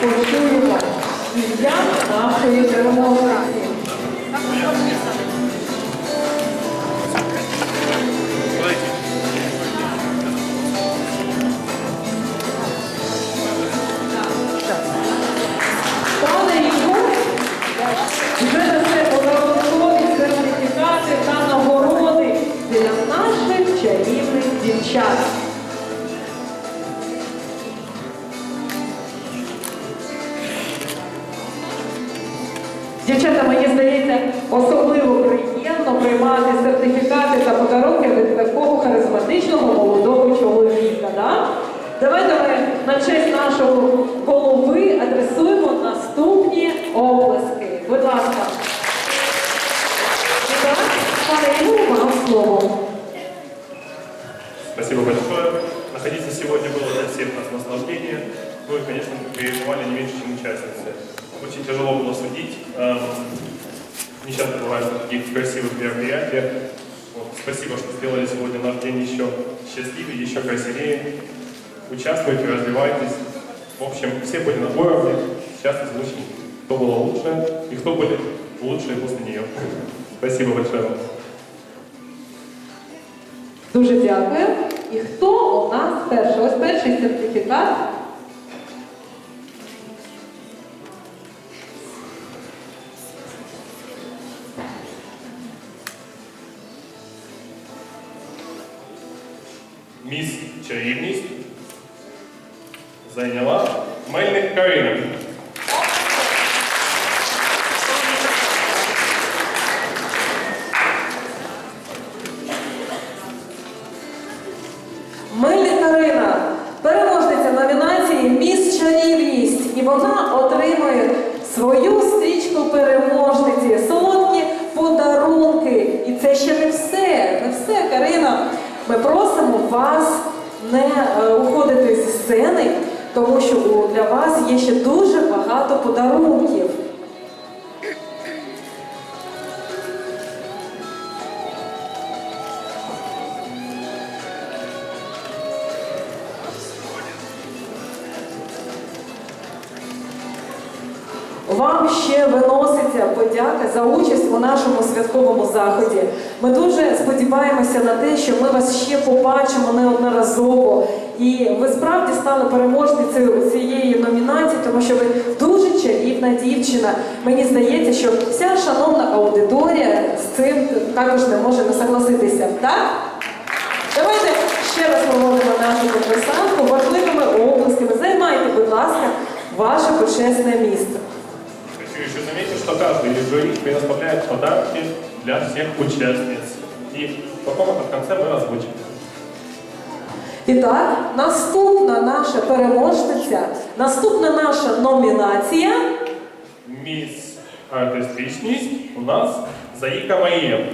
почуємо ім'я нашої переможниці. Сегодня было для всех нас наслаждение. Ну и, конечно, переживали не меньше, чем участницы. Очень тяжело было судить. Эм, Не часто бывает на таких красивых мероприятиях. Вот, Спасибо, что сделали сегодня наш день еще счастливее, еще красивее. Участвуйте, развивайтесь. В общем, все были на уровне. Сейчас озвучим, кто было лучше и кто будет лучше после нее. Спасибо большое вам. Дуже дякую. І хто у нас перший? Ось перший сертифікат. Міс чарівність зайняла Мельник Карина. І вона отримує свою стрічку переможниці, солодкі подарунки. І це ще не все. Не все, Карина. Ми просимо вас не е, уходити зі сцени, тому що для вас є ще дуже багато подарунків. За участь у нашому святковому заході. Ми дуже сподіваємося на те, що ми вас ще побачимо неодноразово. І ви справді стали переможницею цієї номінації, тому що ви дуже чарівна дівчина. Мені здається, що вся шановна аудиторія з цим також не може не согласитися. Так? Давайте ще раз проводимо нашу конкурсантку важливими оплесками. Займайте, будь ласка, ваше почесне місце. Хочу еще заметить, что каждый из жюри предоставляет подарки для всех участниц. И потом это в конце мы озвучим. І так, наступна наша переможниця, наступна наша номінація. Мисс артистичность у нас Заика Мария.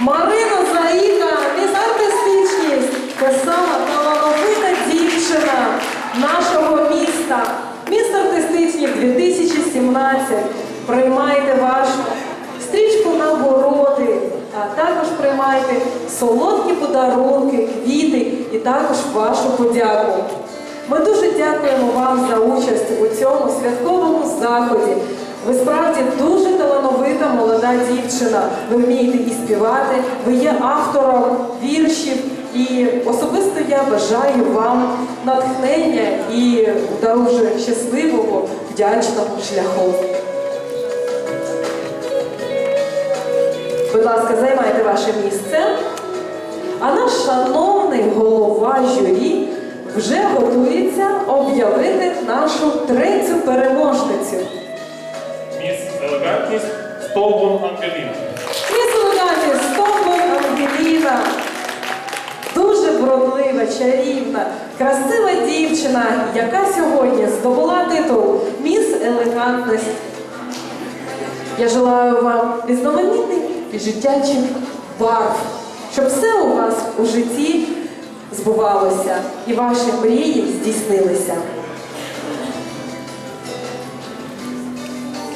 Марина Заїка, міс артистичність, це сама талановита дівчина нашого міста. Міс артистичність 2017. Приймайте вашу стрічку нагороди, а також приймайте солодкі подарунки, квіти і також вашу подяку. Ми дуже дякуємо вам за участь у цьому святковому заході. Ви справді дуже талановита молода дівчина. Ви вмієте і співати, ви є автором віршів. І особисто я бажаю вам натхнення і дуже щасливого, вдячного шляху. Будь ласка, займайте ваше місце. А наш шановний голова журі вже готується об'явити нашу третю переможницю. Мисс элегантность Столбун Ангелина. Міс Лугані, Стопон Ангеліна. Вродлива, чарівна, красива дівчина, яка сьогодні здобула титул Міс Елегантність. Я желаю вам різноманітних і життячих барв, щоб все у вас у житті збувалося і ваші мрії здійснилися.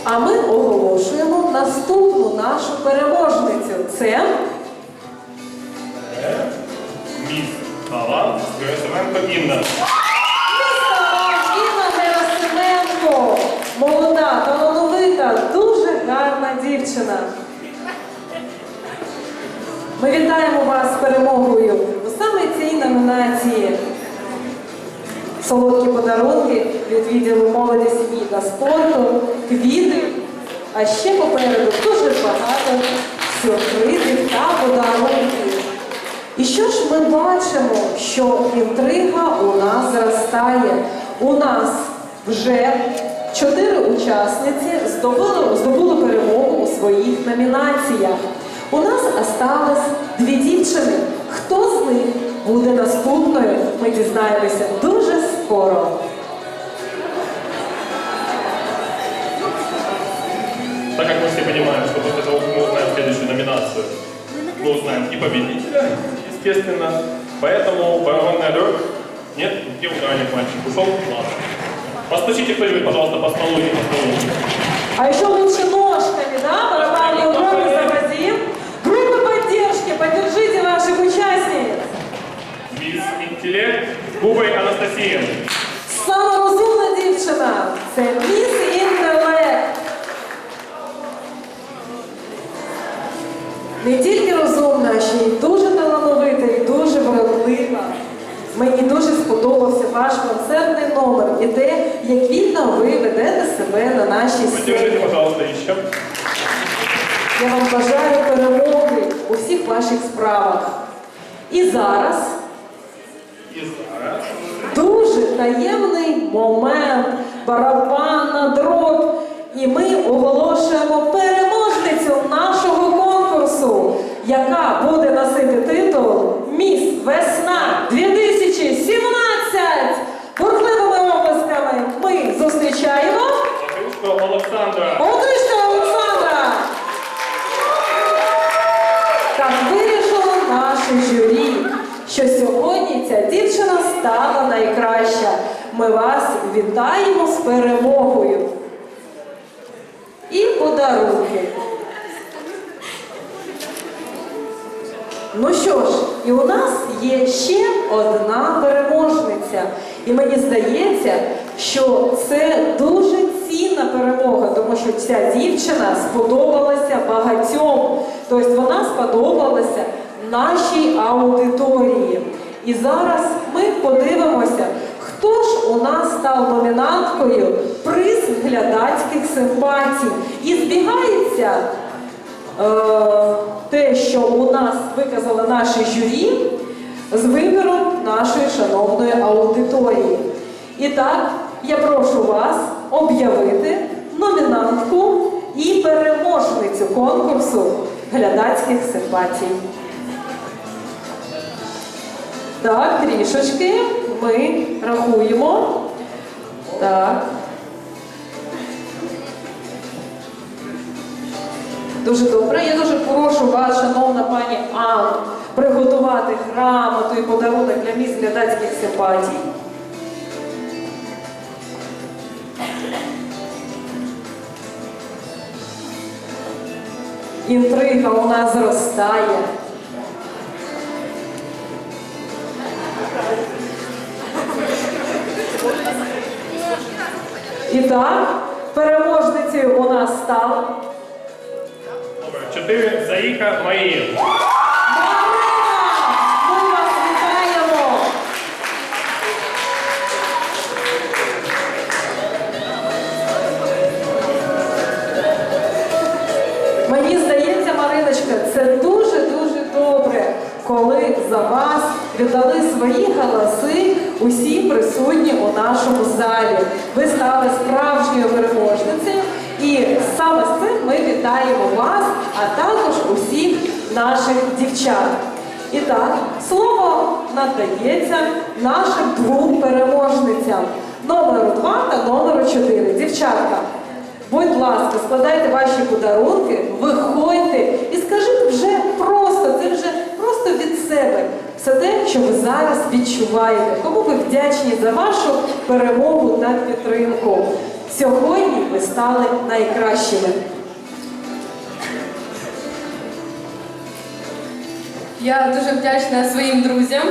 А ми оголошуємо наступну нашу переможницю. Це Слава Герасименко Інна. Інна Герасименко. Молода, талановита, дуже гарна дівчина. Ми вітаємо вас з перемогою у саме цій номінації. Солодкі подарунки від відділу молоді сім'ї та спорту, квіти, а ще попереду дуже багато сюрпризів та подарунків. І що ж ми бачимо, що інтрига у нас зростає. У нас вже чотири учасниці здобули, здобули перемогу у своїх номінаціях. У нас осталось дві дівчини. Хто з них буде наступною, ми дізнаємося дуже скоро. Так как мы все понимаем, что после того, как мы узнаем следующую номинацию, мы узнаем и победителя, естественно. Поэтому барабанный орёк. Нет? Где ударник мальчик? Ушел? Ладно. Постучите кто-нибудь, пожалуйста, по столу и по столу. А еще лучше ножками, да? Барабанные уроки заводим. Группы поддержки, поддержите ваших участниц. Мисс Интеллект, Губой Анастасия. Сама розумна дівчина це міс інтелект. Не тільки розумна, а ще й дуже талановита і дуже вродлива. Мені дуже сподобався ваш концертний номер і те, як вільно ви ведете себе на нашій сцені. Я вам бажаю перемоги у всіх ваших справах. І зараз дуже таємний момент, барабанна дроб. І ми оголошуємо переможницю нашого конкурсу, яка буде носити титул Міс Весна 2017. Бурхливими оплесками ми зустрічаємо Олександра. Олександра Олександра. Так вирішило наше журі, що сьогодні ця дівчина стала найкраща. Ми вас вітаємо з перемогою. І подарунки. Ну що ж, і у нас є ще одна переможниця. І мені здається, що це дуже цінна перемога, тому що ця дівчина сподобалася багатьом. Тобто вона сподобалася нашій аудиторії. І зараз ми подивимося, хто ж у нас став номінанткою приз глядацьких симпатій. І збігається те, що у нас виказали наші журі з вибором нашої шановної аудиторії. І так, я прошу вас об'явити номінантку і переможницю конкурсу глядацьких симпатій. Так, трішечки ми рахуємо. Так. Дуже добре. Я дуже прошу вас, шановна пані Анна, приготувати грамоту і подарунок для міст глядацьких симпатій. Інтрига у нас зростає. І так, переможницею у нас стала 4. Заїка Марія. Марина! Ми вас вітаємо! Мені здається, Мариночка, це дуже-дуже добре, коли за вас віддали свої голоси усі присутні у нашому залі. Ви стали справжньою переможницею, і саме з цим ми вітаємо вас, а також усіх наших дівчат. І так, слово надається нашим двом переможницям номеру 2 та номеру 4. Дівчатка, будь ласка, складайте ваші подарунки, виходьте і скажіть вже просто, це вже просто від себе. Все те, що ви зараз відчуваєте. Кому ви вдячні за вашу перемогу та підтримку. Сьогодні ви стали найкращими. Я дуже вдячна своїм друзям,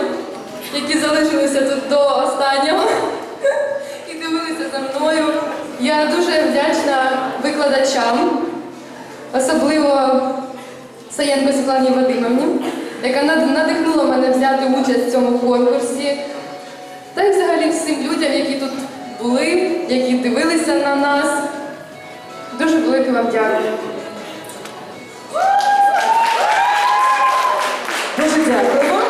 які залишилися тут до останнього і дивилися за мною. Я дуже вдячна викладачам, особливо Саєнко Світлані Вадимовні, яка надихнула мене взяти участь в цьому конкурсі. Та й взагалі всім людям, які тут були, які дивилися на нас. Дуже велике вам дякую. Дуже дякуємо.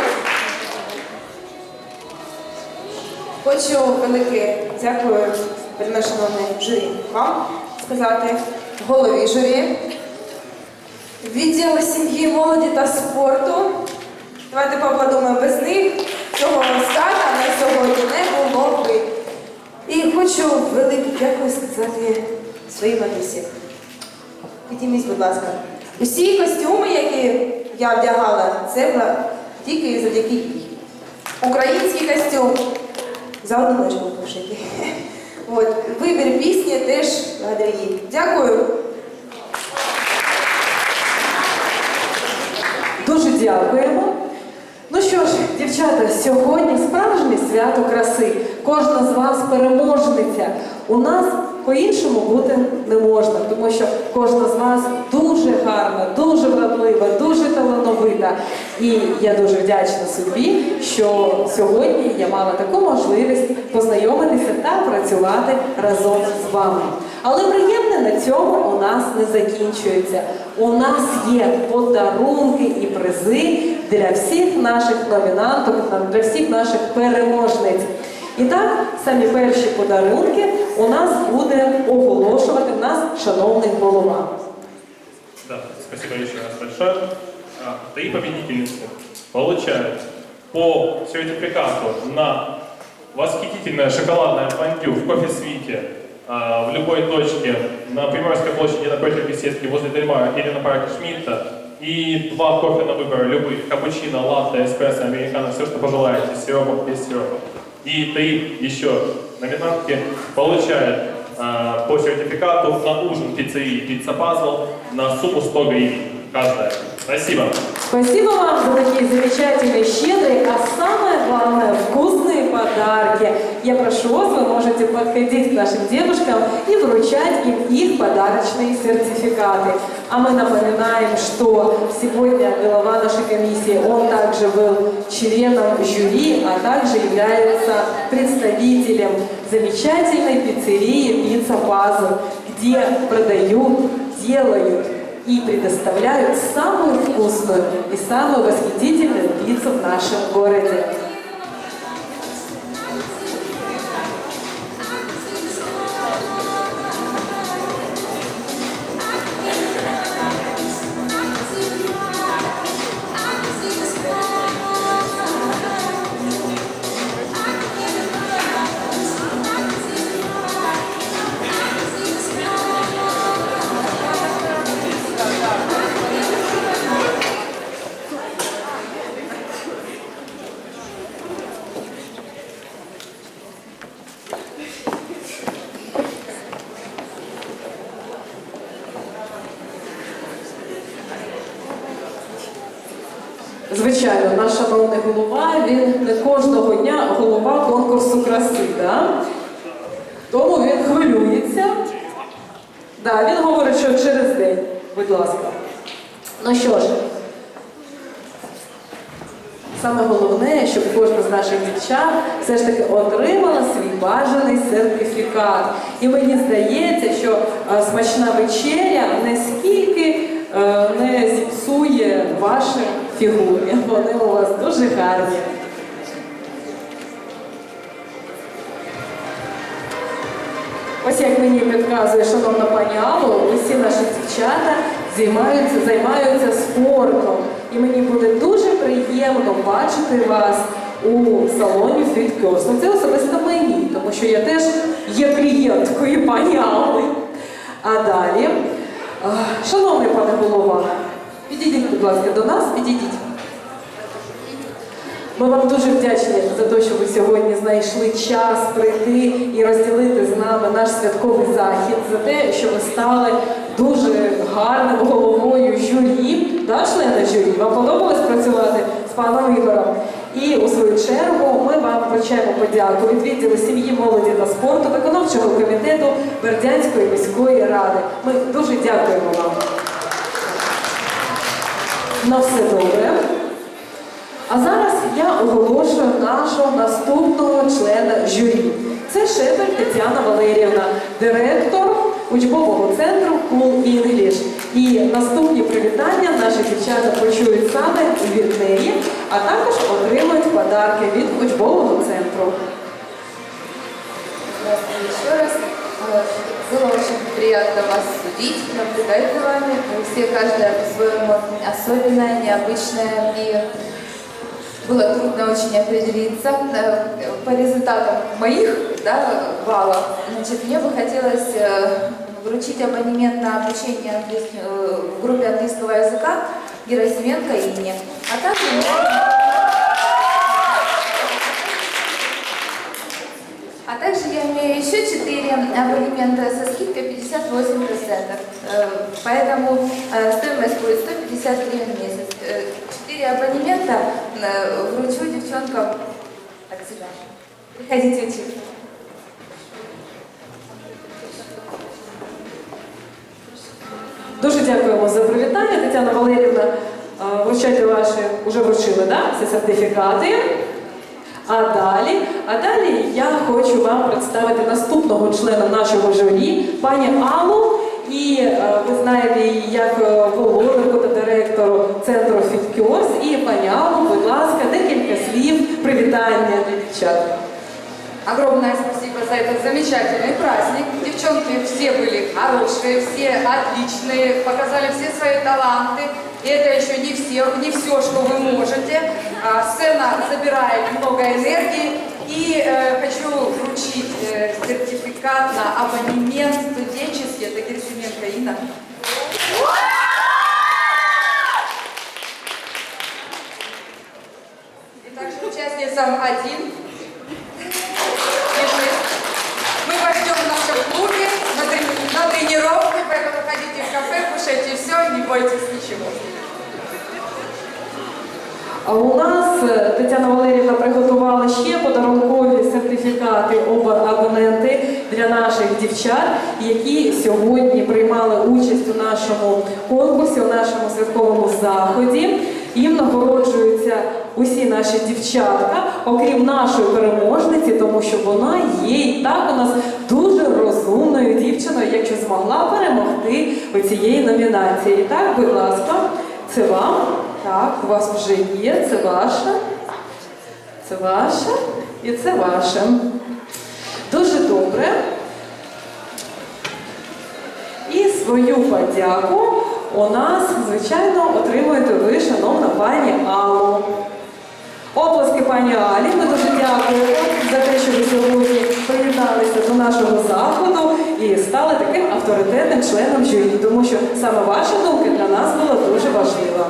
Хочу велике дякую, вельми журі, вам сказати, голові журі, відділу сім'ї, молоді та спорту. Давайте поаплодуємо без них. Цього свята на сьогодні не було. І хочу велике дякую сказати своїм місіям. Підійміть, будь ласка. Усі костюми, які я вдягала, це було тільки завдяки їй. Український костюм. За одну ночку пошити. От, вибір пісні теж благодаря їй. Дякую. Дуже дякуємо. Ну що ж, дівчата, сьогодні справжнє свято краси. Кожна з вас переможниця. У нас по-іншому бути не можна, тому що кожна з вас дуже гарна, дуже вродлива, дуже талановита. І я дуже вдячна собі, що сьогодні я мала таку можливість познайомитися та працювати разом з вами. Але приємне на цьому у нас не закінчується. У нас є подарунки і призи для всіх наших номінанток, для всіх наших переможниць. І так, самі перші подарунки у нас буде оголошувати в нас шановний голова. Да, спасибо еще раз большое. А, Три победительницы получают по сертификату на восхитительное шоколадное фондю в кофе-свите а, в любой точке на Приморской площади напротив беседки возле Дельмара или на парке Шмидта и два кофе на выбор любых, капучино, латте, эспрессо, американо, все, что пожелаете, с сиропом, без сиропа. И три еще номинантки получают э, по сертификату на ужин пиццерии Пицца Пазл на сумму 100 гривен каждая. Спасибо. Спасибо вам за такие замечательные, щедрые, а самое главное, вкусные подарки. Я прошу вас, вы можете подходить к нашим девушкам и вручать им их подарочные сертификаты. А мы напоминаем, что сегодня глава нашей комиссии, он также был членом жюри, а также является представителем замечательной пиццерии «Пицца Пазл», где продают, делают и предоставляют самую вкусную и самую восхитительную пиццу в нашем городе. Все ж таки отримала свій бажаний сертифікат. І мені здається, що е, смачна вечеря наскільки е, не зіпсує ваші фігури. Вони у вас дуже гарні. Ось як мені підказує шановна пані Алло, усі наші дівчата займаються, займаються спортом. І мені буде дуже приємно бачити вас у салоні Curves. Ну, Це особисто мені, тому що я теж є клієнткою пані Алли. А далі, шановний пане голова, підійдіть, будь ласка, до нас, підійдіть. Ми вам дуже вдячні за те, що ви сьогодні знайшли час прийти і розділити з нами наш святковий захід, за те, що ви стали дуже гарним головою журі, да, члени журі. Вам подобалось працювати з паном Ігорем? І у свою чергу ми вам вручаємо подяку від відділу сім'ї, молоді та спорту, виконавчого комітету Бердянської міської ради. Ми дуже дякуємо вам. на все добре. А зараз я оголошую нашого наступного члена журі. Це Шепель Тетяна Валеріївна, директор учбового центру Cool English. І наступні привітання наші дівчата почують саме від неї, а також отримують подарки від учбового центру. Здравствуйте еще раз. Э, Было очень приятно вас судить, наблюдать за вами. Вы все, каждая по-своему особенная, необычная. И было трудно очень определиться. Э, По результатам моих да, баллов, значит, мне бы хотелось э, вручить абонемент на обучение английс- э, в группе английского языка Герасименко Инне. А также А также я имею еще 4 абонемента со скидкой 58%. Э, Поэтому стоимость будет 150 гривен в месяц. 4 абонемента э, вручу девчонкам себя. Приходите учиться. Дуже дякуємо за привітання. Тетяна Валерівна, вручайте ваші, вже вручили, да? Це сертифікати. А далі, а далі я хочу вам представити наступного члена нашого журі, пані Аллу. І е, ви знаєте її як е, володарку та директору центру Фіткіорс. І пані Аллу, будь ласка, декілька слів привітання для дівчат. Огромное спасибо за этот замечательный праздник. Девчонки все были хорошие, все отличные, показали все свои таланты. И это еще не все, не все, что вы можете. А, сцена забирает много энергии. И э, хочу вручить э, сертификат на абонемент студенческий. Это Герсименко Инна. И также участницам один мы вас ждем в нашем клубе на, трени- на тренировке, поэтому ходите в кафе, кушайте все, не бойтесь ничего. У нас е, Тетяна Валерівна приготувала ще подарункові сертифікати оба абоненти для наших дівчат, які сьогодні приймали участь у нашому конкурсі, у нашому святковому заході. Їм нагороджуються усі наші дівчатка, окрім нашої переможниці, тому що вона є і так у нас дуже розумною дівчиною, якщо змогла перемогти у цієї номінації. Так, будь ласка, це вам. Так, у вас вже є, це ваше, це ваше і це ваше. Дуже добре. І свою подяку у нас, звичайно, отримуєте ви, шановна пані Аллу. Оплески пані Алі. Ми дуже дякуємо за те, що ви сьогодні приєдналися до нашого заходу і стали таким авторитетним членом журі, тому що саме ваша думка для нас була дуже важлива.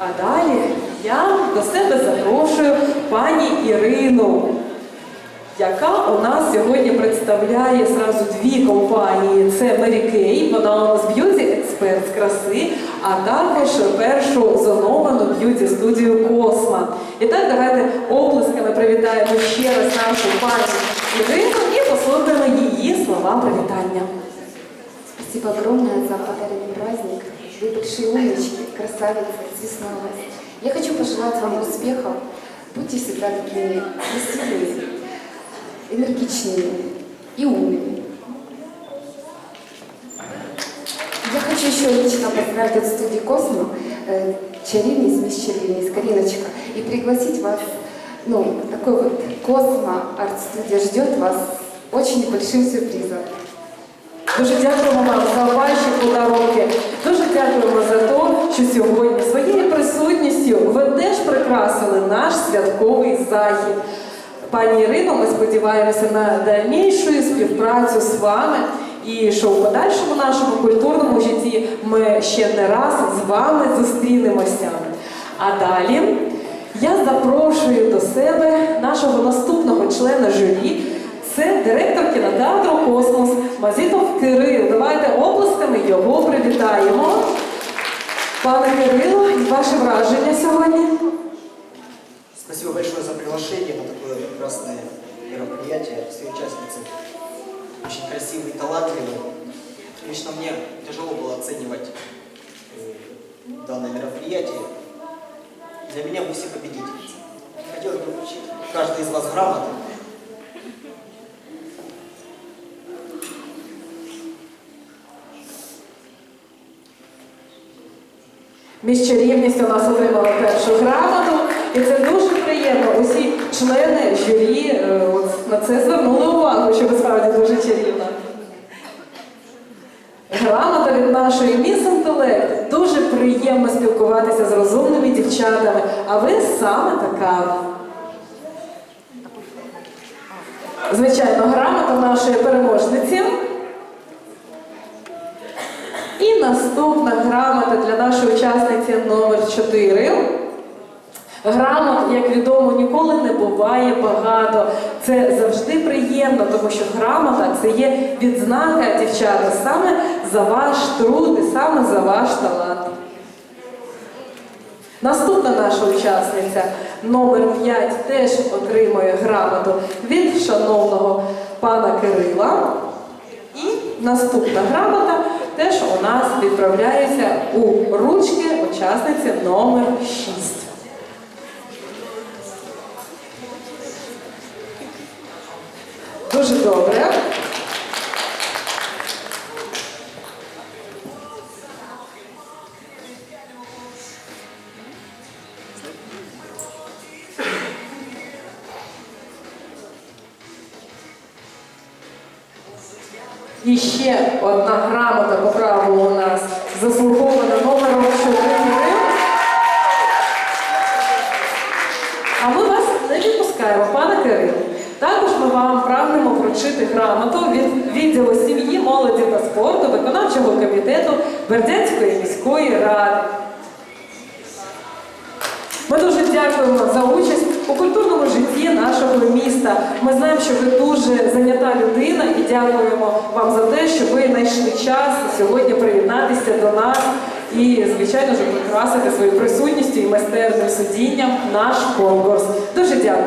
А далі я до себе запрошую пані Ірину, яка у нас сьогодні представляє зразу дві компанії. Це Mary Kay, вона у нас б'юті експерт з краси, а також першу зоновану б'юті студію Косма. І так давайте оплесками привітаємо ще раз нашу пані Ірину і послухаємо її слова привітання. Спасибо огромное за подаренный праздник. Вы большие умнички, красавицы, свистновые. Я хочу пожелать вам успехов. Будьте всегда такими красивыми, энергичными и умными. Я хочу еще лично поздравить от студии «Космо» э, Чаринис, мисс Чаринис, Кариночка, и пригласить вас, ну, такой вот «Космо» арт-студия ждет вас очень большим сюрпризом. Дуже дякуємо вам за ваші подарунки. Дуже дякуємо за те, що сьогодні своєю присутністю ви теж прикрасили наш святковий захід. Пані Ірино, ми сподіваємося на дальнішу співпрацю з вами. І що в подальшому нашому культурному житті ми ще не раз з вами зустрінемося. А далі я запрошую до себе нашого наступного члена журі. Це директор кінотеатру Космос Мазітов Кирил. Давайте оплесками його привітаємо. Пане Кирило, ваше враження сьогодні? Спасибо большое за приглашение на такое прекрасное мероприятие. Все участницы очень красивый, талантливый. Лично мне тяжело было оценивать э, данное мероприятие. Для меня вы все победительницы. Хотелось бы вручить каждый из вас грамоты. Між чарівністю нас отримала першу грамоту, і це дуже приємно. Усі члени журі е, на це звернули увагу, що ви справді дуже чарівна. Грамота від нашої міс інтелект. Дуже приємно спілкуватися з розумними дівчатами, а ви саме така. Звичайно, грамота нашої переможниці. Наступна грамота для нашої учасниці номер 4. Грамот, як відомо, ніколи не буває багато. Це завжди приємно, тому що грамота це є відзнака дівчата саме за ваш труд і саме за ваш талант. Наступна наша учасниця номер 5 теж отримує грамоту від шановного пана Кирила. І наступна грамота теж у нас відправляється у ручки учасниці номер 6. Дуже добре.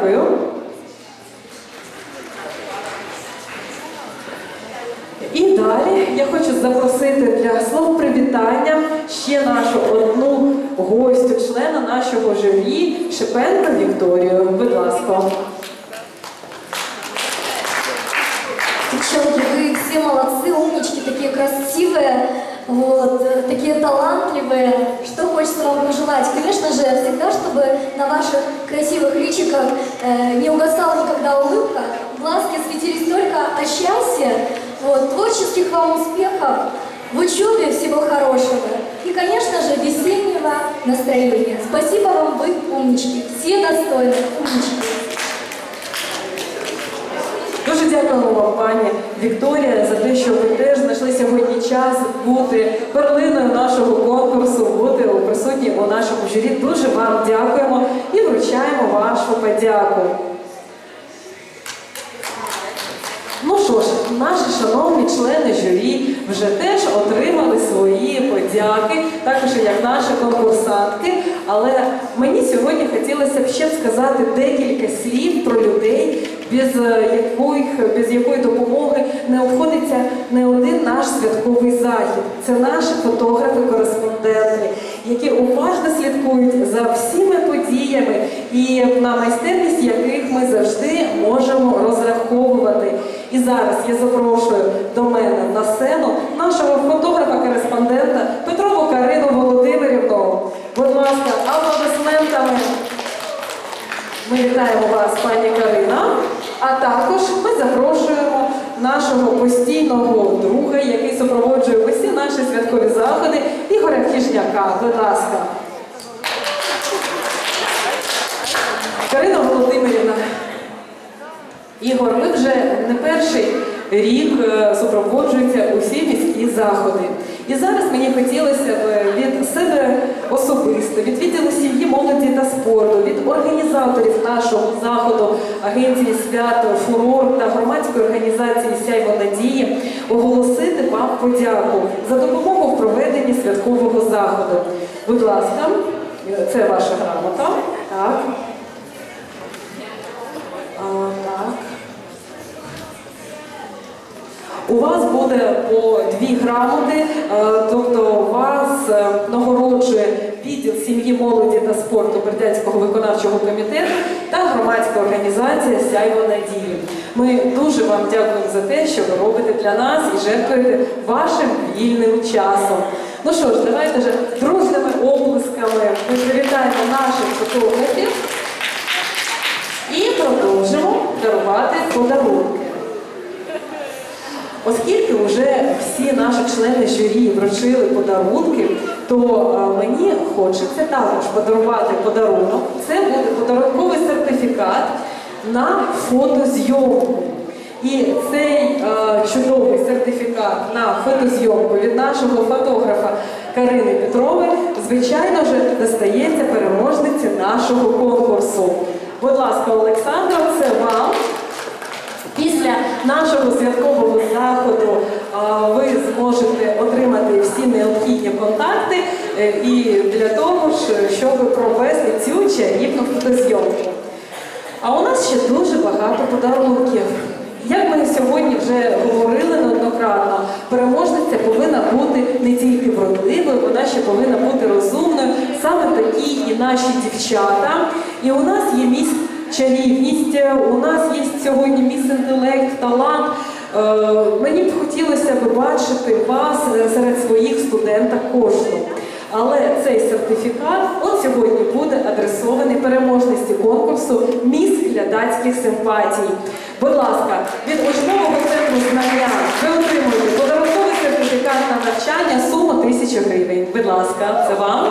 дякую. І далі я хочу запросити для слова привітання ще нашу одну гостю, члена нашого журі Шипенко Вікторію. Будь ласка. Девчонки, вы все молодцы, умнички, такие красивые, Вот, такие талантливые. Что хочется вам пожелать? Конечно же, всегда, чтобы на ваших красивых личиках э, не угасала никогда улыбка, глазки светились только о счастье, вот, творческих вам успехов, в учебе всего хорошего и, конечно же, весеннего настроения. Спасибо вам, вы умнички, все достойны, умнички. Дуже дякуємо вам, пані Вікторія, за те, що ви теж знайшли сьогодні час бути перлиною нашого конкурсу, бути присутні у нашому журі. Дуже вам дякуємо і вручаємо вашу подяку. Ну що ж, наші шановні члени журі вже теж отримали свої подяки, також як наші конкурсантки. Але мені сьогодні хотілося б ще сказати декілька слів про людей, без е, яких, без якої допомоги не обходиться не один наш святковий захід. Це наші фотографи-кореспонденти, які уважно слідкують за всіми подіями і на майстерність яких ми завжди можемо розраховувати. І зараз я запрошую до мене на сцену нашого фотографа-кореспондента Петрову Карину Володимирівну. Будь ласка, аплодисментами. Ми вітаємо вас, пані Карина. А також ми запрошуємо нашого постійного друга, який супроводжує усі наші святкові заходи, Ігоря Хіжняка. Будь ласка. Карина Володимирівна. Ігор, ви вже не перший рік е, супроводжуєте усі міські заходи. І зараз мені хотілося б від себе особисто, від відділу сім'ї, молоді та спорту, від організаторів нашого заходу, агенції свято, фурор та громадської організації Сяйво надії оголосити вам подяку за допомогу в проведенні святкового заходу. Будь ласка, це ваша грамота. Так. У вас буде по дві грамоти, е, тобто вас е, нагороджує відділ сім'ї, молоді та спорту Бердянського виконавчого комітету та громадська організація Сяйво надії. Ми дуже вам дякуємо за те, що ви робите для нас і жертвуєте вашим вільним часом. Ну що ж, давайте же дружними оплесками ми привітаємо наших фотографів і продовжимо дарувати подарунки. Оскільки вже всі наші члени журі вручили подарунки, то е, мені хочеться також подарувати подарунок. Це буде подарунковий сертифікат на фотозйомку. І цей е, чудовий сертифікат на фотозйомку від нашого фотографа Карини Петрової, звичайно ж, достається переможниці нашого конкурсу. Будь ласка, Олександра, це вам. Після нашого святкового заходу ви зможете отримати всі необхідні контакти е, і для того щоб провести цю чарівну фотозйомку. А у нас ще дуже багато подарунків. Як ми сьогодні вже говорили неоднократно, переможниця повинна бути не тільки вродливою, вона ще повинна бути розумною. Саме такі і наші дівчата. І у нас є місць чарівність, у нас є сьогодні міс інтелект, талант. Е, Мені б хотілося б бачити вас серед своїх студенток кожну. Але цей сертифікат от сьогодні буде адресований переможності конкурсу Міс глядацьких симпатій. Будь ласка, від учбового центру знання ви отримуєте подарунковий сертифікат на навчання сума 1000 гривень. Будь ласка, це вам.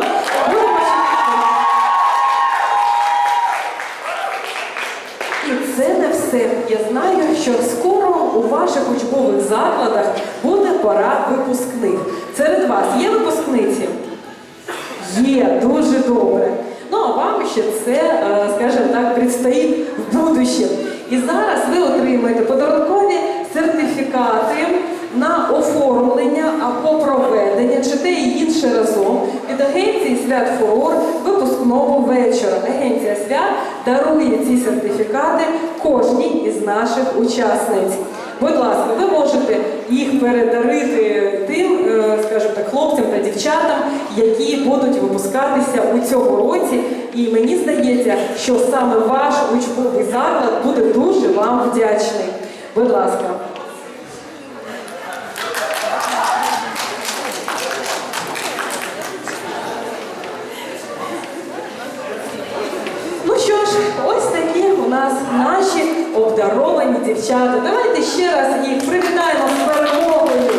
Все. Я знаю, що скоро у ваших учбових закладах буде пора випускних. Серед вас є випускниці? Є, дуже добре. Ну а вам ще це, е, скажімо так, предстоїть в будущем. І зараз ви отримаєте подарункові сертифікати на оформлення або проведення, чи те і інше разом від агенції свят Фурор випускного вечора. Агенція свят дарує ці сертифікати кожній із наших учасниць. Будь ласка, ви можете їх передарити тим, е, скажімо так, хлопцям та дівчатам, які будуть випускатися у цьому році. І мені здається, що саме ваш учбовий заклад буде дуже вам вдячний. Будь ласка. дівчата. Давайте ще раз їх привітаємо з перемогою.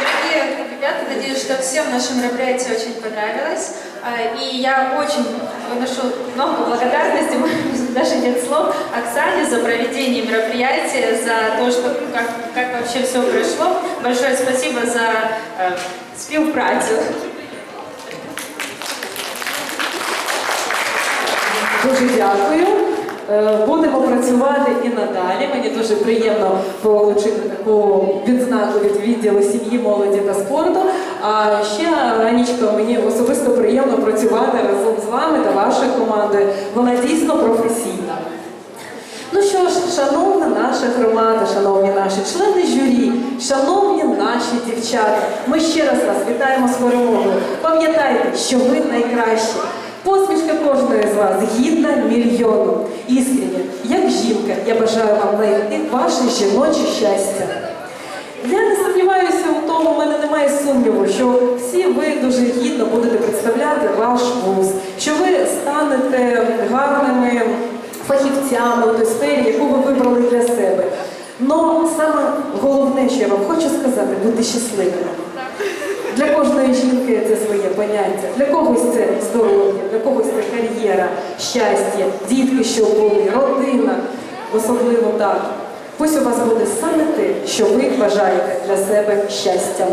Дорогие ребята, надеюсь, что всем наше мероприятие очень понравилось. А, И я очень выношу много благодарности, может быть, даже нет слов, Оксане за проведение мероприятия, за то, что как, как вообще все прошло. Большое спасибо за э, співпрацю. Дуже дякую. Е, Будемо працювати і надалі. Мені дуже приємно отримати таку відзнаку від відділу сім'ї, молоді та спорту. А ще Ранічка, мені особисто приємно працювати разом з вами та вашою командою. Вона дійсно професійна. Ну що ж, шановна наша громада, шановні наші члени журі, шановні наші дівчата, ми ще раз вас вітаємо з перемогою. Пам'ятайте, що ви найкращі. Посмішка кожної з вас гідна мільйону. Іскренне, як жінка, я бажаю вам знайти ваше жіноче щастя. Я не сумніваюся у тому, в мене немає сумніву, що всі ви дуже гідно будете представляти ваш вуз, що ви станете гарними фахівцями у той сфері, яку ви вибрали для себе. Но саме головне, що я вам хочу сказати, бути щасливими. Для кожної жінки це своє поняття. Для когось це здоров'я, для когось це кар'єра, щастя, дітки, що були, родина, особливо так. Пусть у вас буде саме те, що ви бажаєте для себе щастям.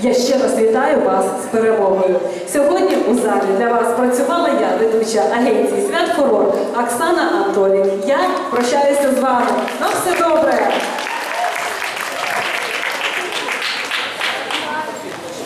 Я ще раз вітаю вас з перемогою. Сьогодні у залі для вас працювала я, ведуча агенції Свят Фурор Оксана Анатолій. Я прощаюся з вами. На все добре!